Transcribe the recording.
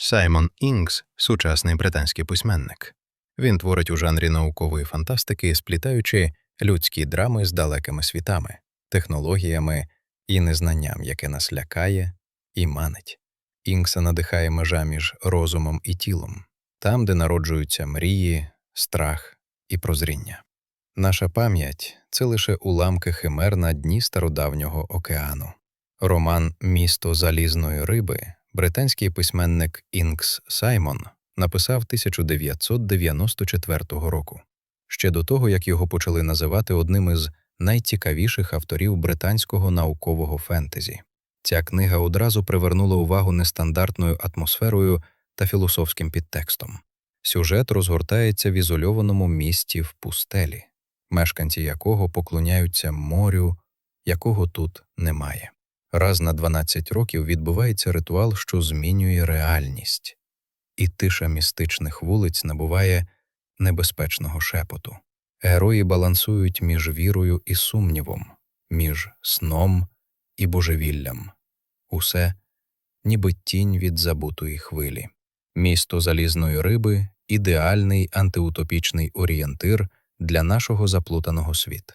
Саймон Інгс сучасний британський письменник. Він творить у жанрі наукової фантастики, сплітаючи людські драми з далекими світами, технологіями і незнанням, яке нас лякає і манить. Інгса надихає межа між розумом і тілом, там, де народжуються мрії, страх і прозріння. Наша пам'ять це лише уламки химер на дні стародавнього океану. Роман Місто залізної риби британський письменник Інкс Саймон написав 1994 року, ще до того, як його почали називати одним із найцікавіших авторів британського наукового фентезі. Ця книга одразу привернула увагу нестандартною атмосферою та філософським підтекстом. Сюжет розгортається в ізольованому місті в пустелі, мешканці якого поклоняються морю, якого тут немає. Раз на 12 років відбувається ритуал, що змінює реальність, і тиша містичних вулиць набуває небезпечного шепоту. Герої балансують між вірою і сумнівом, між сном і божевіллям. Усе ніби тінь від забутої хвилі. Місто залізної риби ідеальний антиутопічний орієнтир для нашого заплутаного світу.